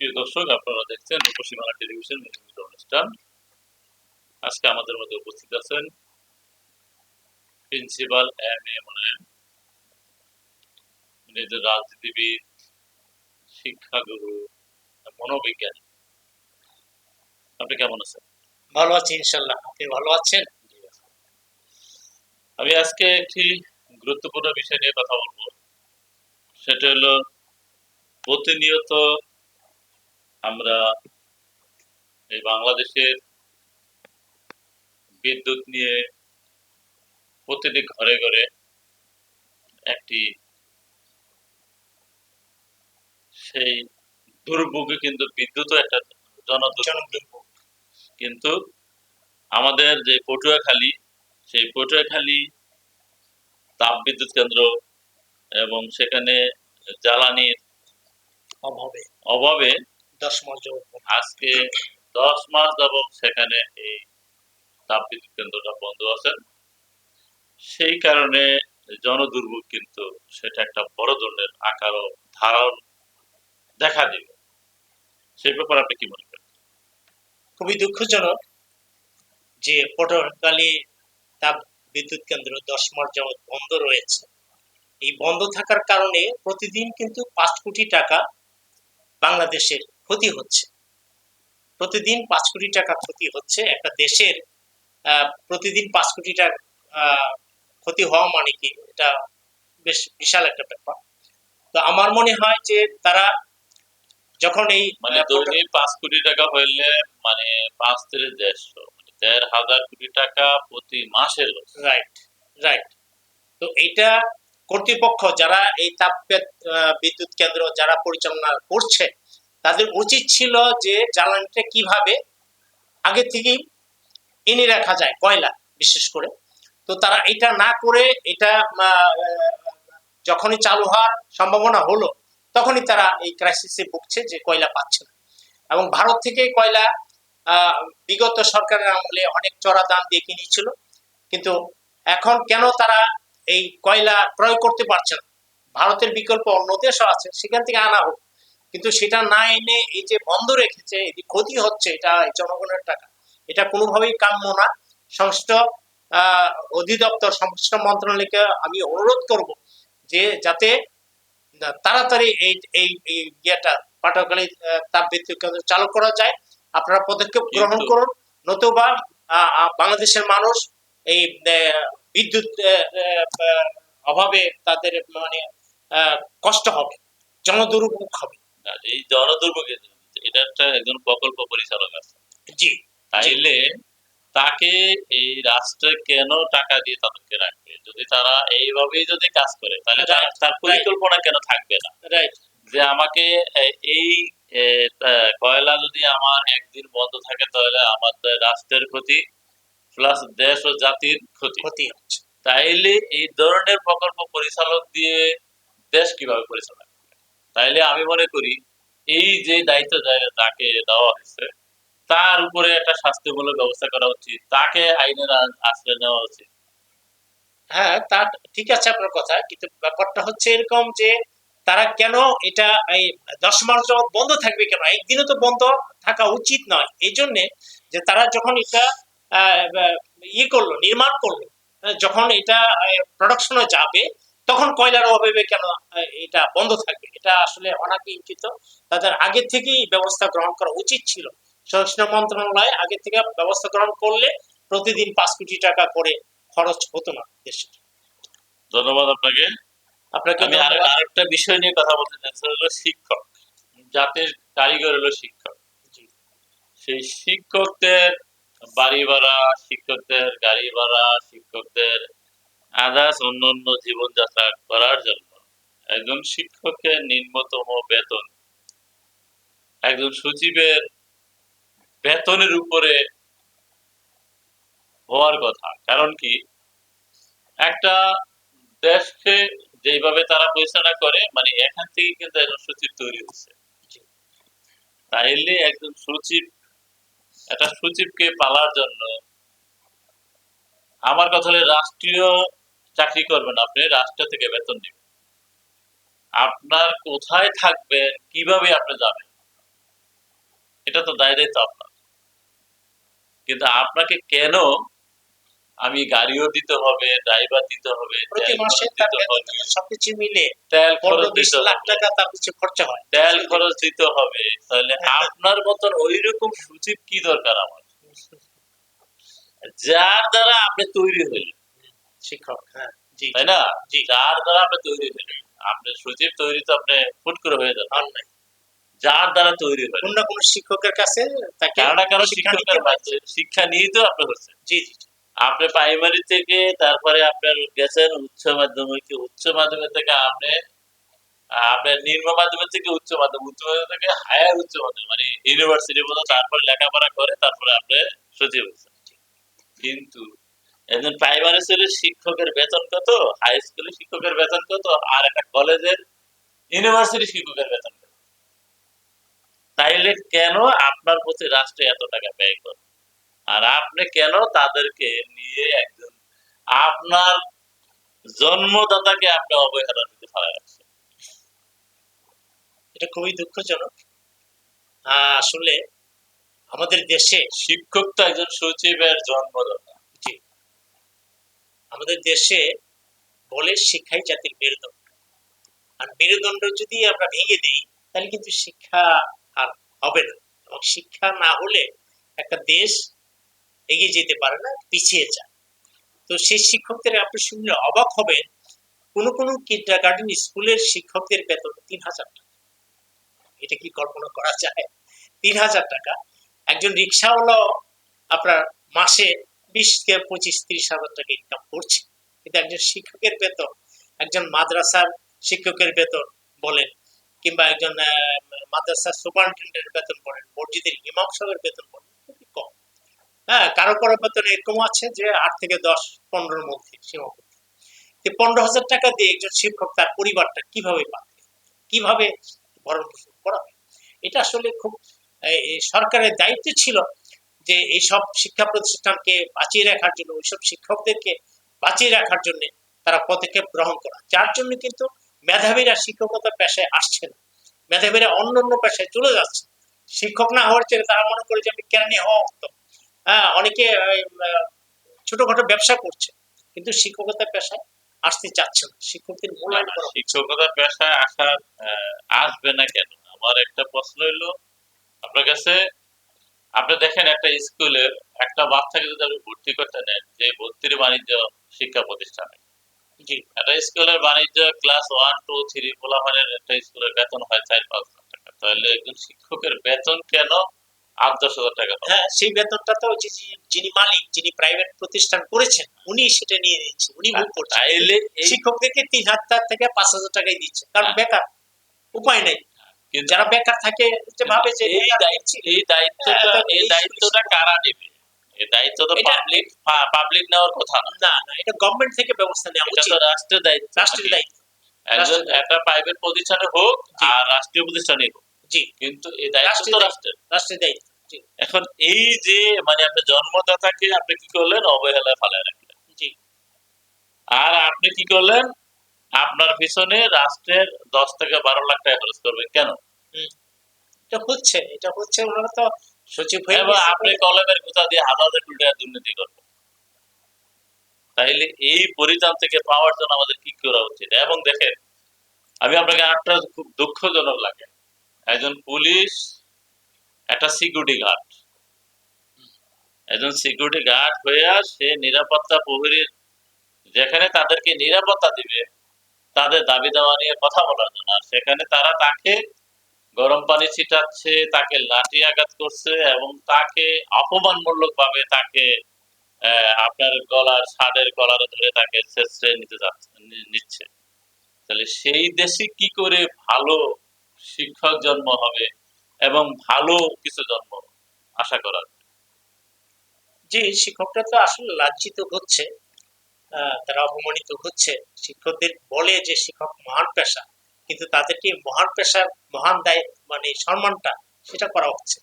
প্রিয় দর্শক আপনারা দেখছেন রূপসী বাংলা টেলিভিশন নিয়মিত অনুষ্ঠান। আজকে আমাদের মধ্যে উপস্থিত আছেন প্রিন্সিপাল এম এ মনোয়ন উনি একজন রাজনীতিবিদ শিক্ষাগুরু মনোবিজ্ঞানী। আপনি কেমন আছেন? ভালো আছি ইনশাল্লাহ আপনি ভালো আছেন? আমি আজকে একটি গুরুত্বপূর্ণ বিষয় নিয়ে কথা বলব। সেটা হলো প্রতিনিয়ত আমরা এই বাংলাদেশের বিদ্যুৎ নিয়ে প্রতিটি ঘরে ঘরে একটি সেই দুর্ভোগে কিন্তু বিদ্যুৎও একটা জনদুর্ভোগ। কিন্তু আমাদের যে পটুয়াখালী সেই পটুয়াখালী তাপ বিদ্যুৎ কেন্দ্র এবং সেখানে জ্বালানির অভাবে। অভাবে দশ মাস যাবত আজকে দশ মাস যাবৎ সেখানে এই তাপবিদ্যুৎ কেন্দ্রটা বন্ধ আছে। সেই কারণে জনদুর্ভোগ কিন্তু সেটা একটা বড় ধরনের আকার ধারণ দেখা দিল। সেই ব্যাপারে আপনি কি মনে করেন? খুবই দুঃখজনক যে পটুয়াখালী তাপ বিদ্যুৎ কেন্দ্র দশ মাস যাবত বন্ধ রয়েছে। এই বন্ধ থাকার কারণে প্রতিদিন কিন্তু পাঁচ কোটি টাকা বাংলাদেশের ক্ষতি হচ্ছে। প্রতিদিন পাঁচ কোটি টাকা ক্ষতি হচ্ছে। একটা দেশের প্রতিদিন পাঁচ কোটি টাকা ক্ষতি হওয়া মানে কি? এটা বেশ বিশাল একটা ব্যাপার। তো আমার মনে হয় যে তারা যখন এই মানে দৈনিক পাঁচ কোটি টাকা হইলে মানে পাঁচ থেকে দেড়শো মানে দেড় হাজার কোটি টাকা প্রতি মাসে রাইট রাইট তো এটা কর্তৃপক্ষ যারা এই তাপ বিদ্যুৎ কেন্দ্র যারা পরিচালনা করছে তাদের উচিত ছিল যে জ্বালানিটা কীভাবে আগে থেকেই এনে রাখা যায়, কয়লা বিশেষ করে। তো তারা এটা না করে, এটা যখনই চালু হওয়ার সম্ভাবনা হলো, তখনই তারা এই ক্রাইসিসে ভুগছে যে কয়লা পাচ্ছে না। এবং ভারত থেকে কয়লা বিগত সরকারের আমলে অনেক চড়া দাম দিয়ে কিনেছিল। কিন্তু এখন কেন তারা এই কয়লা ক্রয় করতে পারছে না? ভারতের বিকল্প অন্য দেশও আছে, সেখান থেকে আনা হোক। কিন্তু সেটা না এনে এই যে বন্ধ রেখেছে যে ক্ষতি হচ্ছে এটা জনগণের টাকা। এটা কোনোভাবেই কাম্য না। সংশ্লিষ্ট অধিদপ্তর সংশ্লিষ্ট মন্ত্রণালয়কে আমি অনুরোধ করব যে যাতে তাড়াতাড়ি এই এই ইয়েটা পাটকালী তাপ বিদ্যুৎ কেন্দ্র চালু করা যায়। আপনারা পদক্ষেপ গ্রহণ করুন। নতুবা বাংলাদেশের মানুষ এই বিদ্যুৎ অভাবে তাদের মানে আহ, কষ্ট হবে জনদুর্ভোগ হবে। আর এই জনদুর্ভোগে এটা একটা একজন প্রকল্প পরিচালক আছে। জি। তাইলে তাকে এই রাষ্ট্রে কেন টাকা দিয়ে তাদেরকে রাখবে? যদি তারা এইভাবেই যদি কাজ করে তাহলে তার-. পরিকল্পনা কেন থাকবে না? রাইট যে আমাকে এই কয়লা যদি আমার একদিন বন্ধ থাকে তাহলে আমাদের রাষ্ট্রের ক্ষতি প্লাস দেশ ও জাতির ক্ষতি। ক্ষতি হচ্ছে। তাইলে এই ধরনের প্রকল্প পরিচালক দিয়ে দেশ কীভাবে পরিচালনা তাইলে আমি মনে করি এই যে দায়িত্ব তাকে দেওয়া হয়েছে, তার উপরে একটা শাস্তিমূলক ব্যবস্থা করা উচিত। তাকে আইনের আশ্রয় নেওয়া উচিত। হ্যাঁ তা ঠিক আছে আপনার কথা, কিন্তু ব্যাপারটা হচ্ছে এরকম যে তারা কেন এটা এই দশ মাস বন্ধ থাকবে কেন? একদিনও তো বন্ধ থাকা উচিত নয়। এই জন্যে যে তারা যখন এটা ইয়ে করল, নির্মাণ করল, যখন এটা প্রোডাকশনে যাবে তখন কয়লার অভাবে কেন এটা বন্ধ থাকবে? এটা আসলে অনাকাঙ্ক্ষিত। তাদের আগে থেকেই ব্যবস্থা গ্রহণ করা উচিত ছিল। সংশ্লিষ্ট মন্ত্রণালয় আগে থেকে ব্যবস্থা গ্রহণ করলে প্রতিদিন পাঁচ কোটি টাকা করে খরচ হতো না দেশের। ধন্যবাদ আপনাকে। আপনাকে আমি আর আরেকটা বিষয় নিয়ে কথা বলতে চাচ্ছি সেটা হলো শিক্ষক। জাতির কারিগর হলো শিক্ষক। সেই শিক্ষকদের বাড়ি ভাড়া শিক্ষকদের গাড়ি ভাড়া শিক্ষকদের আদার্স অন্যান্য জীবনযাত্রা করার জন্য। একজন শিক্ষকের নিম্নতম বেতন। একজন সচিবের বেতনের উপরে হওয়ার কথা। কারণ কি? একটা দেশকে যেভাবে তারা পরিচালনা করে মানে এখান থেকে কিন্তু একজন সচিব তৈরি হচ্ছে। তাইলে একজন সচিব একটা সচিবকে পালার জন্য আমার কথা হলে রাষ্ট্রীয় চাকরি করবেন আপনি রাষ্ট্র থেকে বেতন নেবেন। আপনার কোথায় থাকবেন কীভাবে আপনি যাবেন? এটা তো দায় তো আপনার। কিন্তু আপনাকে কেন আমি গাড়িও দিতে হবে ড্রাইভার দিতে হবে প্রতি মাসে সবকিছু মিলে তেল খরচ দিতে লাখ টাকা তার পিছনে খরচা হয়। তেল খরচ দিতে হবে। তাহলে আপনার মতন ওই রকম সচিব কি দরকার আমার? যার দ্বারা আপনি তৈরি হইলেন শিক্ষক হ্যাঁ জি তাই না? যার দ্বারা আপনি তৈরি হইলেন আপনি সচিব তৈরি তো আপনি ফুট করে হয়ে যান যার দ্বারা তৈরি হলেন। কোন কোন শিক্ষকের কাছে তাকে কারও শিক্ষা শিক্ষকের নিতে শিক্ষা নিয়েই তো আপনি হচ্ছে জি জি জি। আপনি প্রাইমারি থেকে তারপরে আপনার গেছেন উচ্চ মাধ্যমিক। উচ্চ মাধ্যমিক থেকে আপনি আপনার নিম্ন মাধ্যমিক থেকে উচ্চ মাধ্যমিক। উচ্চ মাধ্যমিক থেকে হায়ার উচ্চ মাধ্যমিক। মানে ইউনিভার্সিটি পর্যন্ত তারপরে লেখাপড়া করে তারপরে আপনি সচিব হচ্ছেন। কিন্তু একজন প্রাইমারি স্কুলের শিক্ষকের বেতন কত? হাই স্কুলের শিক্ষকের বেতন কত? আর একটা কলেজের ইউনিভার্সিটি শিক্ষকের বেতন কত? তাইলে কেন আপনার প্রতি রাষ্ট্রে এত টাকা ব্যয় করে? আর আপনি কেন তাদেরকে নিয়ে একজন আপনার জন্মদাতাকে আপনি অবহেলার দিতে ফেলা রাখছেন এটা খুবই দুঃখজনক। আসলে আমাদের দেশে শিক্ষক তো একজন সচিবের জন্মদাতা। আমাদের দেশে বলে শিক্ষাই জাতির মেরুদণ্ড। আর মেরুদণ্ড যদি আমরা ভেঙে দিই, তাহলে কিন্তু শিক্ষা আর হবে না। এবং শিক্ষা না হলে একটা দেশ এগিয়ে যেতে পারে না, পিছিয়ে যায়। তো সেই শিক্ষকদের আপনি শুনলে অবাক হবেন, কোন কোন কিন্ডার গার্ডেন স্কুলের শিক্ষকদের বেতন তিন হাজার টাকা। এটা কি কল্পনা করা যায়? তিন হাজার টাকা। একজন রিক্সাওয়ালা আপনার মাসে বিশ থেকে পঁচিশ, ত্রিশ হাজার টাকা ইনকাম করছে। কিন্তু একজন শিক্ষকের বেতন, একজন মাদ্রাসার শিক্ষকের বেতন বলেন, কিংবা একজন মাদ্রাসার সুপারিনটেন্ডেন্টের বেতন বলেন, মসজিদের ইমাম সাহেবের বেতন বলেন, খুবই কম। হ্যাঁ কারও কারও বেতন এরকম আছে যে আট থেকে দশ, পনেরোর মধ্যে, সীমাবদ্ধ। তো পনেরো হাজার টাকা দিয়ে একজন শিক্ষক তার পরিবারটা কীভাবে পাবে? কীভাবে ভরণ পোষণ করাবে? এটা আসলে খুব সরকারের দায়িত্ব ছিল যে এইসব শিক্ষা প্রতিষ্ঠানকে বাঁচিয়ে রাখার জন্য ওইসব শিক্ষকদেরকে বাঁচিয়ে রাখার জন্য তারা পদক্ষেপ গ্রহণ করা। যার জন্য কিন্তু মেধাবীরা শিক্ষকতা পেশায় আসছে না। মেধাবীরা অন্য অন্য পেশায় চলে যাচ্ছে। শিক্ষক না হওয়ার চেয়ে তারা মনে করে যে আমি কেরানি হওয়া উত্তম। হ্যাঁ অনেকে ছোটখাটো ব্যবসা করছে কিন্তু শিক্ষকতা পেশায় আসতে চাচ্ছে না। শিক্ষকদের মূল্যায়ন করা শিক্ষকতা পেশায় আসার আহ, আসবে না কেন? আমার একটা প্রশ্ন হইল আপনার কাছে আপনি দেখেন একটা স্কুলের একটা বাচ্চাকে যদি আপনি ভর্তি করতে নেন যে ভর্তির বাণিজ্য শিক্ষা প্রতিষ্ঠানে। জি। একটা স্কুলের বাণিজ্য ক্লাস ওয়ান টু থ্রি পোলাপানের একটা স্কুলের বেতন হয় চার পাঁচ লাখ টাকা। তাহলে একজন শিক্ষকের বেতন কেন আট দশ হাজার টাকা হ্যাঁ সেই বেতনটা তো যিনি মালিক যিনি প্রাইভেট প্রতিষ্ঠান করেছেন উনি সেটা নিয়ে উনি ভুল করছেন। শিক্ষকদেরকে তিন হাজার থেকে পাঁচ হাজার টাকাই দিচ্ছে? কারণ হ্যাঁ। বেকার উপায় নেই। যারা বেকার থাকে যে ভাবে যে এই দায়িত্ব এই দায়িত্বটা হ্যাঁ, এই এই দায়িত্বটা কারা নেবে? এই দায়িত্ব তো পাবলিক পাবলিক নেওয়ার কথা না। না এটা গভর্নমেন্ট থেকে ব্যবস্থা নেওয়া উচিত। রাষ্ট্রের দায়িত্ব। রাষ্ট্রের দায়িত্ব। একজন একটা প্রাইভেট প্রতিষ্ঠানে হোক আর রাষ্ট্রীয় প্রতিষ্ঠানে হোক। জি। কিন্তু এই দায়িত্ব তো রাষ্ট্রের রাষ্ট্রের। দায়িত্ব এখন এই যে মানে আপনি জন্মদাতাকে আপনি কি করলেন? অবহেলায় ফেলায় রাখলেন। জি। আর আপনি কি করলেন? আপনার পিছনে রাষ্ট্রের দশ থেকে বারো লাখ টাকা খরচ করবেন কেন? এটা হচ্ছে এটা হচ্ছে ওনারা তো সচিব হয়ে আপনি কলমের কোথা দিয়ে হাজার কোটি টাকা দুর্নীতি করবেন। তাইলে এই পরিত্রাণ থেকে পাওয়ার জন্য আমাদের কি করা উচিত? এবং দেখেন আমি আপনাকে একটা খুব দুঃখজনক লাগে। একজন পুলিশ একটা সিকিউরিটি গার্ড একজন সিকিউরিটি গার্ড হইয়া সে নিরাপত্তা প্রহরীর যেখানে তাদেরকে নিরাপত্তা দিবে তাদের দাবি দেওয়া নিয়ে কথা বলার জন্য। আর সেখানে তারা তাকে গরম পানি ছিটাচ্ছে, তাকে লাঠি আঘাত করছে এবং তাকে অপমানমূলক ভাবে তাকে আপনার গলার ছাদের গলার ধরে তাকে ছেঁচড়ে নিতে যাচ্ছে নিচ্ছে। তাহলে সেই দেশে কি করে ভালো শিক্ষক জন্ম হবে এবং ভালো কিছু জন্ম আশা করা? যে শিক্ষকরা তো আসলে লাঞ্ছিত হচ্ছে। তারা অপমানিত হচ্ছে শিক্ষকদের বলে যে শিক্ষক মহান পেশা কিন্তু তাদেরকে মহান পেশার মহান দায় মানে সম্মানটা সেটা করা হচ্ছে।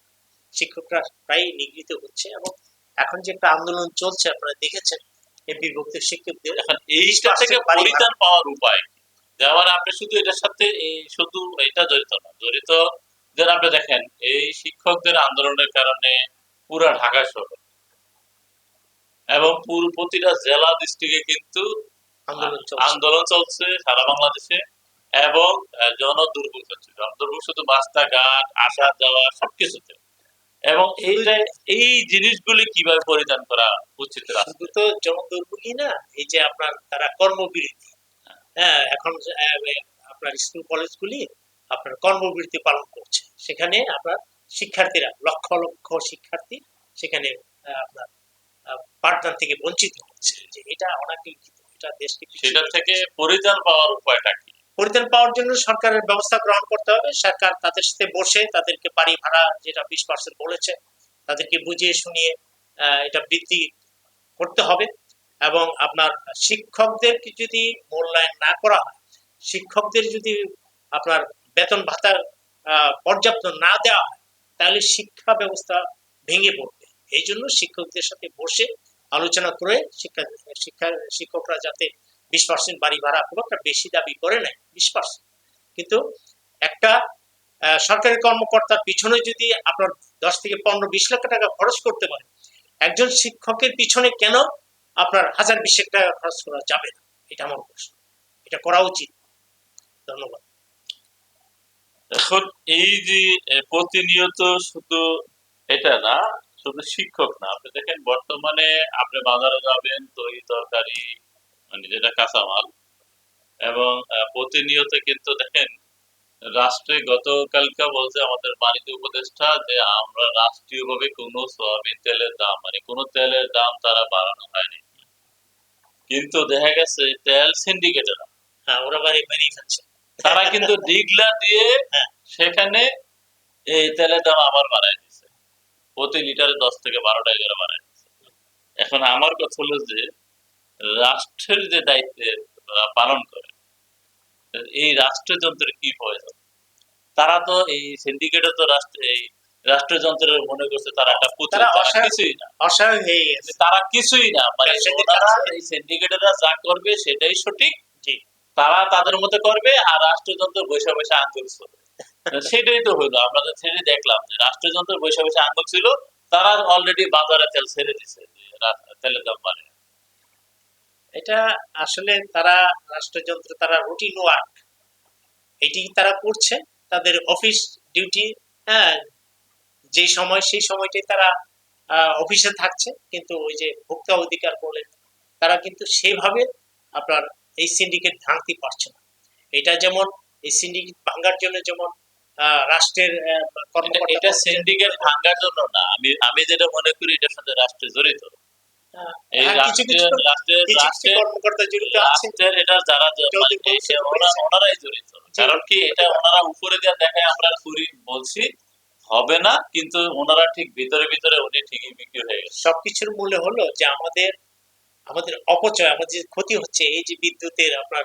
শিক্ষকরা প্রায় নিগৃহীত হচ্ছে এবং এখন যে একটা আন্দোলন চলছে আপনারা দেখেছেন এই বিভক্ত শিক্ষকদের এইটা থেকে পরিত্রাণ পাওয়ার উপায় যেমন আপনি শুধু এটার সাথে শুধু এটা জড়িত না জড়িত যেন আপনি দেখেন এই শিক্ষকদের আন্দোলনের কারণে পুরা ঢাকা শহর এবং পুরো প্রতিটা জেলা ডিস্ট্রিক্টে কিন্তু আন্দোলন চলছে। সারা বাংলাদেশে এবং আহ, জনদুর্ভোগ হচ্ছে। জনদুর্ভোগ শুধু রাস্তাঘাট আসা যাওয়া সবকিছুতে। এবং এইটা এই জিনিসগুলি কীভাবে পরিধান করা উচিত শুধু তো জনদুর্ভোগী না এই যে আপনার তারা কর্মবিরতি। হ্যাঁ। এখন আপনার স্কুল কলেজগুলি আপনার কর্মবিরতি পালন করছে। সেখানে আপনার শিক্ষার্থীরা লক্ষ লক্ষ শিক্ষার্থী সেখানে আপনার পাঠদান থেকে বঞ্চিত হচ্ছে যে এটা অনাকাঙ্ক্ষিত এটা দেশকে সেটা থেকে পরিধান পাওয়ার উপায়টা কি? পরিত্রাণ পাওয়ার জন্য সরকারের ব্যবস্থা গ্রহণ করতে হবে। সরকার তাদের সাথে বসে তাদেরকে বাড়ি ভাড়া যেটা বিশ পার্সেন্ট বলেছে তাদেরকে বুঝিয়ে শুনিয়ে এটা বৃদ্ধি করতে হবে। এবং আপনার শিক্ষকদেরকে যদি মূল্যায়ন না করা হয় শিক্ষকদের যদি আপনার বেতন ভাতা আহ, পর্যাপ্ত না দেওয়া হয় তাহলে শিক্ষা ব্যবস্থা ভেঙে পড়বে। এই জন্য শিক্ষকদের সাথে বসে আলোচনা করে শিক্ষা শিক্ষা, শিক্ষকরা যাতে বিশ পার্সেন্ট বাড়ি ভাড়া খুব একটা বেশি দাবি করে নেয়, বিশ পার্সেন্ট কিন্তু একটা সরকারি কর্মকর্তার পিছনে যদি আপনার দশ থেকে পনেরো, বিশ লক্ষ টাকা খরচ করতে পারে, একজন শিক্ষকের পিছনে কেন আপনার হাজার বিশেক টাকা খরচ করা যাবে না? এটা আমার প্রশ্ন। এটা করা উচিত। ধন্যবাদ। এখন এই যে প্রতিনিয়ত শুধু এটা না শুধু শিক্ষক না। আপনি দেখেন বর্তমানে আপনি বাজারে যাবেন তৈরি তরকারি মানে যেটা কাঁচামাল এবং প্রতিনিয়ত কিন্তু দেখেন রাষ্ট্রে গতকালকে বলছে আমাদের বাণিজ্য উপদেষ্টা যে আমরা রাষ্ট্রীয়ভাবে কোনো সয়াবিন তেলের দাম মানে কোনো তেলের দাম তারা বাড়ানো হয়নি। কিন্তু দেখা গেছে তেল সিন্ডিকেটেরা হ্যাঁ ওরা বাড়ি বেরিয়ে ফেলছে তারা কিন্তু ডিগলা দিয়ে হ্যাঁ। সেখানে এই তেলের দাম আবার বাড়ায়। প্রতি লিটারে দশ থেকে বারো টাকা করে বাড়ায় এখন আমার কথা হলো যে রাষ্ট্রের যে দায়িত্বের পালন করে এই রাষ্ট্রযন্ত্রের কি প্রয়োজন তারা তো এই সিন্ডিকেটে তো রাষ্ট্র এই রাষ্ট্রযন্ত্রের মনে করছে তারা একটা পুতুল। কিছুই না। তারা কিছুই না। মানে ওনারা এই সিন্ডিকেটেরা যা করবে সেটাই সঠিক। তারা তাদের মতো করবে আর রাষ্ট্রযন্ত্র বৈশা বৈশা আন্দোলন চলবে সেটাই তো হইল আমরা তো সেটাই দেখলাম যে রাষ্ট্রযন্ত্র বৈশা বৈশা আন্দোলন ছিল, তারা অলরেডি বাজারে তেল ছেড়ে দিছে তেলের দাম বাড়ে এটা আসলে তারা রাষ্ট্রযন্ত্র, তারা রুটিন ওয়ার্ক এটি তারা করছে, তাদের অফিস ডিউটি হ্যাঁ যে সময়, সেই সময়টাই তারা অফিসে থাকছে, কিন্তু ওই যে ভোক্তা অধিকার বলে, তারা কিন্তু সেভাবে আপনার এই সিন্ডিকেট ভাঙতে পারছে না। এটা যেমন, এই সিন্ডিকেট ভাঙার জন্য যেমন রাষ্ট্রের এটা- সিন্ডিকেট ভাঙার জন্য না। আমি আমি যেটা মনে করি এটার সাথে রাষ্ট্র জড়িত। মানে। ওনারাই জড়িত। কারণ কি এটা ওনারা উপরে যা দেখায় আমরা করি বলছি হবে না কিন্তু ওনারা ঠিক ভিতরে ভিতরে উনি ঠিকই বিক্রি হয়ে গেছে। সবকিছুর মূলে হলো যে আমাদের আমাদের অপচয় আমাদের যে ক্ষতি হচ্ছে এই যে বিদ্যুতের আপনার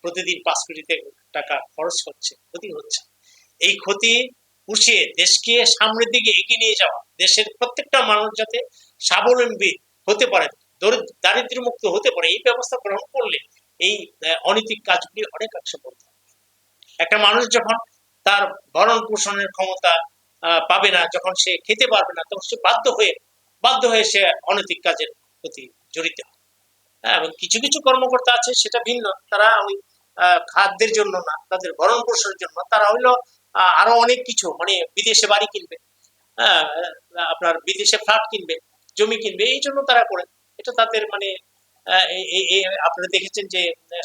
প্রতিদিন পাঁচ কোটি টাকা খরচ হচ্ছে ক্ষতি হচ্ছে। এই ক্ষতি পুষিয়ে দেশকে সামনের দিকে এগিয়ে নিয়ে যাওয়া দেশের প্রত্যেকটা মানুষ যাতে স্বাবলম্বী হতে পারে দারিদ্র্য মুক্ত হতে পারে এই ব্যবস্থা গ্রহণ করলে এই অনৈতিক কাজগুলি অনেকাংশে বন্ধ। একটা মানুষ যখন তার ভরণ পোষণের ক্ষমতা পাবে না যখন সে খেতে পারবে না তখন সে বাধ্য হয়ে বাধ্য হয়ে সে অনৈতিক কাজের প্রতি জড়িত হয় হ্যাঁ, এবং কিছু কিছু কর্মকর্তা আছে সেটা ভিন্ন তারা ওই খাদ্যের জন্য না তাদের ভরণ পোষণের জন্য তারা হইল আরও অনেক কিছু মানে বিদেশে বাড়ি কিনবে হ্যাঁ আপনার বিদেশে ফ্ল্যাট কিনবে জমি কিনবে এই জন্য তারা করে। এটা তাদের মানে আপনারা দেখেছেন যে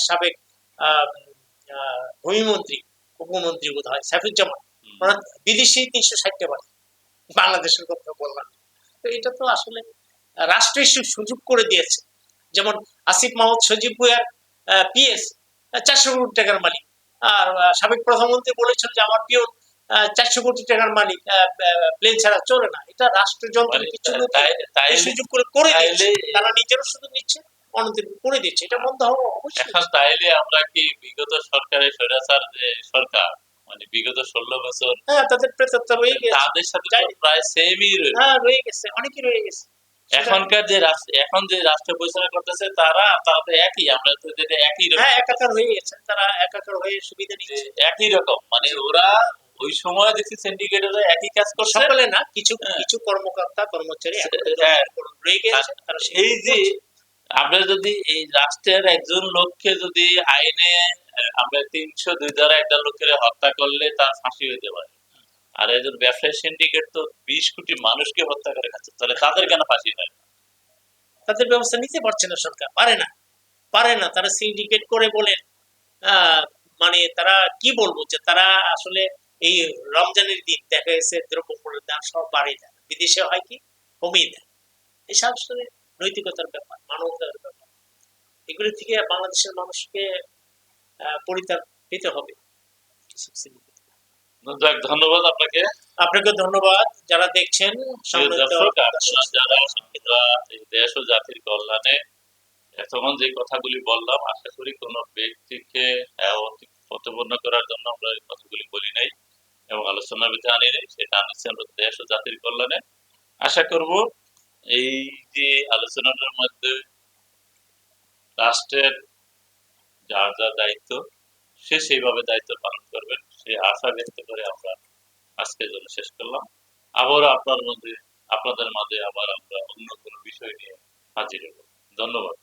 সাবেক ভূমিমন্ত্রী উপমন্ত্রী বোধ হয় সাইফুজ্জামান। ওনার বিদেশি তিনশো ষাটটা বাড়ি বাংলাদেশের কথা বললাম। তো এটা তো আসলে রাষ্ট্রের সুযোগ করে দিয়েছে। যেমন আসিফ মাহমুদ সজীব ভুয়ার পিএস চারশো কোটি টাকার মালিক। সাবেক প্রধানমন্ত্রী বলেছেন যে আমার পিওন চারশো কোটি টাকার মালিক প্লেন ছাড়া চলে না। এটা রাষ্ট্রযন্ত্র মানে কিছু তাই- সুযোগ করে করে দিচ্ছে। তারা নিজেরও সুযোগ নিচ্ছে অন্যদের করে দিচ্ছে। এটা বন্ধ হওয়া অবশ্যই। এখন তাইলে আমরা কি বিগত সরকারের স্বৈরাচার যে সরকার মানে বিগত ষোলো বছর হ্যাঁ তাদের প্রেতাত্মা রয়ে গেছে। তাদের সাথে প্রায় সেমই রয়েছে হ্যাঁ রয়ে গেছে অনেকই রয়ে গেছে। এখনকার যে রাষ্ট্র এখন যে রাষ্ট্র পরিচালনা করতেছে তারা তারা একই। আমরা তো যেটা একই রকম। হ্যাঁ একাকার হয়ে গেছে। তারা একাকার হয়ে সুবিধা নিচ্ছে। একই রকম। মানে ওরা ওই সময় দেখছি সিন্ডিকেটের একই কাজ করছে। সকলে না কিছু হ্যাঁ। কিছু কর্মকর্তা কর্মচারী হ্যাঁ। এই যে আমরা যদি এই রাষ্ট্রের একজন লোককে যদি আইনে আমরা তিনশো দুই ধারা একটা লোকের হত্যা করলে তার ফাঁসি হইতে পারে। আর একজন ব্যবসায়ী সিন্ডিকেট তো বিশ কোটি মানুষকে হত্যা করে খাচ্ছে, তাহলে তাদের কেন ফাঁসি হয় না? তাদের ব্যবস্থা নিতে পারছে না সরকার, পারে না পারে না, তারা সিন্ডিকেট করে বলে মানে তারা কি বলব যে তারা আসলে এই রমজানের দিন দেখা গেছে দ্রব্যমূল্যের দাম সব বাড়িয়ে দেয়, বিদেশে হয় কি কমিয়ে দেয় এসব আসলে নৈতিকতার ব্যাপার, মানবতার ব্যাপার এগুলি থেকে বাংলাদেশের মানুষকে পরিত্রাণ পেতে হবে। যাক, ধন্যবাদ আপনাকে। আপনাকে ধন্যবাদ যারা দেখছেন যারা দেশ ও জাতির কল্যাণে এতক্ষণ যে কথাগুলি বললাম আশা করি কোনো ব্যক্তিকে প্রতিপন্ন করার জন্য আমরা এই কথাগুলি বলি নাই এবং আলোচনার ভিতরে আনি নাই সেটা আনিছি আমরা দেশ ও জাতির কল্যাণে। আশা করব এই যে আলোচনাটার মধ্যে রাষ্ট্রের যার যার দায়িত্ব সে সেইভাবে দায়িত্ব পালন করবেন। সেই আশা ব্যক্ত করে আমরা আজকের জন্য শেষ করলাম। আবারও আপনার মধ্যে, আপনাদের মাঝে আবার আমরা অন্য কোনো বিষয় নিয়ে হাজির হব। ধন্যবাদ।